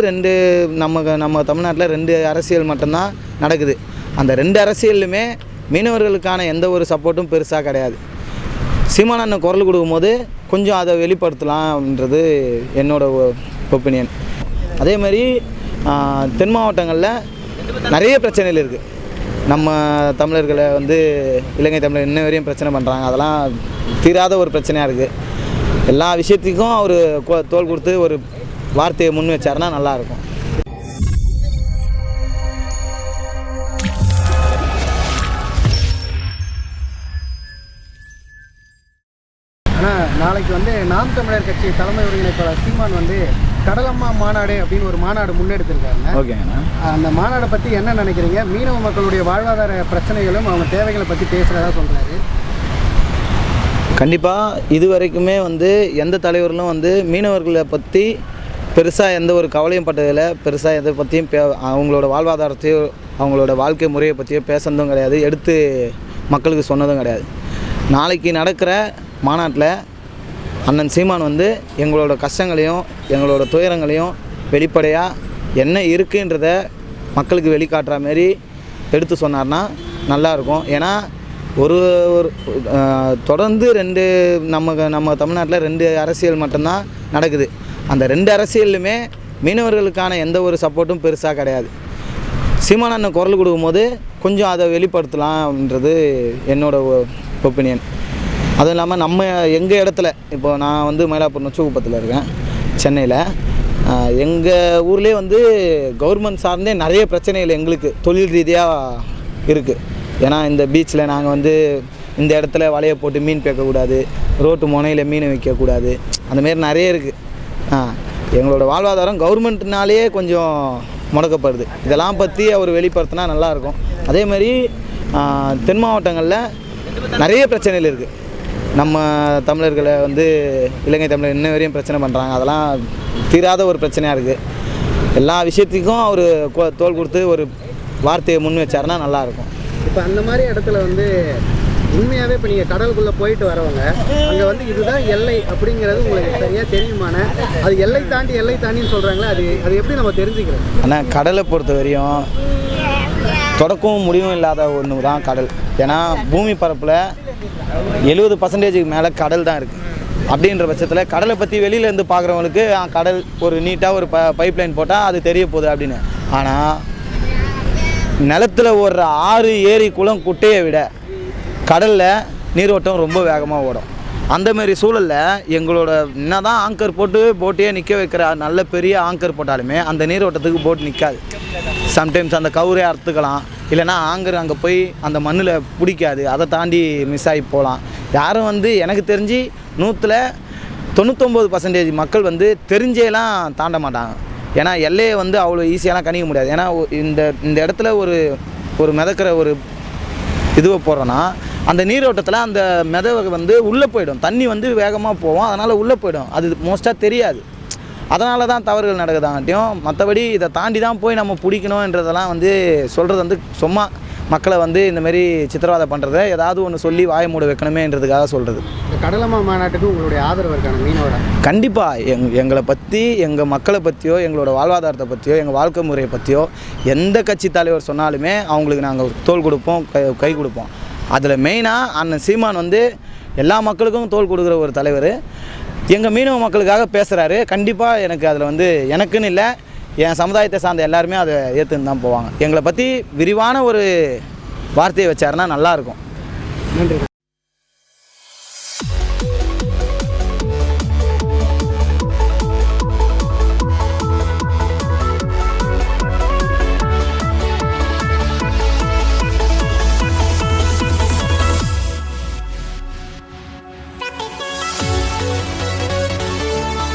ரெண்டு நம்ம நம்ம தமிழ்நாட்டில் ரெண்டு அரசியல் மட்டும்தான் நடக்குது. அந்த ரெண்டு அரசியலுமே மீனவர்களுக்கான எந்த ஒரு சப்போர்ட்டும் பெருசாக கிடையாது. சீமானண்ணன் குரல் கொடுக்கும்போது கொஞ்சம் அதை வெளிப்படுத்தலாம்ன்றது என்னோட ஒப்பீனியன் அதே மாதிரி தென் மாவட்டங்களில் நிறைய பிரச்சனைகள் இருக்குது நம்ம தமிழர்களை வந்து இலங்கை தமிழர் இன்ன வரையும் பிரச்சனை பண்ணுறாங்க அதெல்லாம் தீராத ஒரு பிரச்சனையாக இருக்குது எல்லா விஷயத்துக்கும் அவர் தோல் கொடுத்து ஒரு வார்த்தையை முன் வச்சாருன்னா நல்லாயிருக்கும். ஆனால் நாளைக்கு வந்து நாம் தமிழர் கட்சி தலைமை ஒருங்கிணைப்பாளர் சீமான் வந்து கடலம்மா மாநாடு அப்படின்னு ஒரு மாநாடு முன்னெடுத்திருக்காருங்க ஓகேங்கண்ணா அந்த மாநாடை பற்றி என்ன நினைக்கிறீங்க? மீனவ மக்களுடைய வாழ்வாதார பிரச்சனைகளும் அவங்க தேவைகளை பற்றி பேசுகிறதா சொல்கிறாரு கண்டிப்பாக இது வரைக்குமே வந்து எந்த தலைவர்களும் வந்து மீனவர்களை பற்றி பெருசாக எந்த ஒரு கவலையும் பட்டதில்லை. பெருசாக எதை பற்றியும் பே அவங்களோட வாழ்வாதாரத்தையோ அவங்களோட வாழ்க்கை முறையை பற்றியோ பேசுனதும் கிடையாது. எடுத்து மக்களுக்கு சொன்னதும் கிடையாது. நாளைக்கு நடக்கிற மாநாட்டில் அண்ணன் சீமான் வந்து எங்களோட கஷ்டங்களையும் எங்களோட துயரங்களையும் வெளிப்படையாக என்ன இருக்குன்றத மக்களுக்கு வெளிக்காட்டுற மாரி எடுத்து சொன்னார்னா நல்லாயிருக்கும் ஏன்னா ஒரு ஒரு தொடர்ந்து ரெண்டு நம்ம நம்ம தமிழ்நாட்டில் ரெண்டு அரசியல் மட்டும்தான் நடக்குது. அந்த ரெண்டு அரசியல்லுமே மீனவர்களுக்கான எந்த ஒரு சப்போர்ட்டும் பெருசாக கிடையாது. சீமான் அண்ணன் குரல் கொடுக்கும்போது கொஞ்சம் அதை வெளிப்படுத்தலாம்ன்றது என்னோடய ஒப்பீனியன் அதுவும் இல்லாமல் நம்ம எங்கள் இடத்துல இப்போ நான் வந்து மயிலாப்பூர் நொச்சுக்குப்பத்தில் இருக்கேன் சென்னையில். எங்கள் ஊர்லேயே வந்து கவர்மெண்ட் சார்ந்தே நிறைய பிரச்சனைகள் எங்களுக்கு தொழில் ரீதியாக இருக்குது ஏன்னா இந்த பீச்சில் நாங்கள் வந்து இந்த இடத்துல வலையை போட்டு மீன் பேக்கக்கூடாது ரோட்டு முனையில் மீன் வைக்கக்கூடாது அந்தமாரி நிறைய இருக்குது எங்களோட வாழ்வாதாரம் கவர்மெண்ட்னாலேயே கொஞ்சம் முடக்கப்படுது. இதெல்லாம் பற்றி அவர் வெளிப்படுத்தினா நல்லாயிருக்கும். அதே மாதிரி தென் மாவட்டங்களில் நிறைய பிரச்சனைகள் இருக்குது நம்ம தமிழர்களை வந்து இலங்கை தமிழர் இன்ன வரையும் பிரச்சனை பண்ணுறாங்க அதெல்லாம் தீராத ஒரு பிரச்சனையாக இருக்குது எல்லா விஷயத்துக்கும் அவர் தோல் கொடுத்து ஒரு வார்த்தையை முன் வச்சாருன்னா நல்லாயிருக்கும். இப்போ அந்த மாதிரி இடத்துல வந்து உண்மையாகவே இப்போ நீங்கள் கடலுக்குள்ளே போயிட்டு வரவங்க அங்கே வந்து இதுதான் எல்லை அப்படிங்கிறது உங்களுக்கு சரியாக தெரியுமான அது எல்லை தாண்டி எல்லை தாண்டின்னு சொல்கிறாங்களே அது அது எப்படி நம்ம தெரிஞ்சுக்கிறோம்? ஆனால் கடலை பொறுத்த வரையும் தொடக்கமும் முடிவும் இல்லாத ஒன்று தான் கடல். ஏன்னா பூமி பரப்பில் எழுபது பர்சன்டேஜுக்கு மேலே கடல் தான் இருக்குது அப்படின்ற பட்சத்தில் கடலை பற்றி வெளியிலேருந்து பார்க்குறவங்களுக்கு கடல் ஒரு நீட்டாக ஒரு ப பைப் லைன் போட்டால் அது தெரிய போகுது அப்படின்னு. ஆனால் நிலத்தில் ஒரு ஆறு ஏரி குளம் குட்டையை விட கடலில் நீரோட்டம் ரொம்ப வேகமாக ஓடும். அந்தமாரி சூழலில் எங்களோட என்ன தான் ஆங்கர் போட்டு போட்டையே நிற்க வைக்கிற நல்ல பெரிய ஆங்கர் போட்டாலுமே அந்த நீரோட்டத்துக்கு போட் நிற்காது சம்டைம்ஸ் அந்த கவுரே அறுத்துக்கலாம். இல்லைன்னா ஆங்கர் அங்கே போய் அந்த மண்ணில் பிடிக்காது. அதை தாண்டி மிஸ் ஆகி போகலாம். யாரும் வந்து எனக்கு தெரிஞ்சு நூற்றில் தொண்ணூத்தொம்பது பர்சன்டேஜ் மக்கள் வந்து தெரிஞ்சேலாம் தாண்ட மாட்டாங்க. ஏன்னா எல்லையை வந்து அவ்வளோ ஈஸியாலாம் கணிக்க முடியாது. ஏன்னா இந்த இந்த இடத்துல ஒரு ஒரு மிதக்கிற ஒரு இதுவை போடுறோன்னா அந்த நீரோட்டத்தில் அந்த மிதவை வந்து உள்ளே போயிடும். தண்ணி வந்து வேகமாக போகும். அதனால் உள்ளே போயிடும். அது மோஸ்ட்டாக தெரியாது. அதனால தான் தவறுகள் நடக்குதாங்காட்டியும் மற்றபடி இதை தாண்டி தான் போய் நம்ம பிடிக்கணுன்றதெல்லாம் வந்து சொல்கிறது வந்து சும்மா மக்களை வந்து இந்த மாதிரி சித்திரவதை பண்ணுறத ஏதாவது ஒன்று சொல்லி வாய மூட வைக்கணுமேன்றதுக்காக சொல்கிறது இந்த கடலம்மா மாநாட்டுக்கு உங்களுடைய ஆதரவு இருக்கான மீனவர? கண்டிப்பாக எங் எங்களை பற்றி எங்கள் மக்களை பற்றியோ எங்களோட வாழ்வாதாரத்தை பற்றியோ எங்கள் வாழ்க்கை முறையை பற்றியோ எந்த கட்சி தலைவர் சொன்னாலுமே அவங்களுக்கு நாங்கள் தோல் கொடுப்போம் கை கை கொடுப்போம். அதில் மெயினாக அண்ணன் சீமான் வந்து எல்லா மக்களுக்கும் தோல் கொடுக்குற ஒரு தலைவர். எங்கள் மீனவ மக்களுக்காக பேசுகிறாரு கண்டிப்பாக எனக்கு அதில் வந்து எனக்குன்னு இல்லை என் சமுதாயத்தை சார்ந்த எல்லாருமே அதை ஏற்றுன்னு தான் போவாங்க. எங்களை பற்றி விரிவான ஒரு வார்த்தையை வச்சாருன்னா நல்லாயிருக்கும் நன்றி.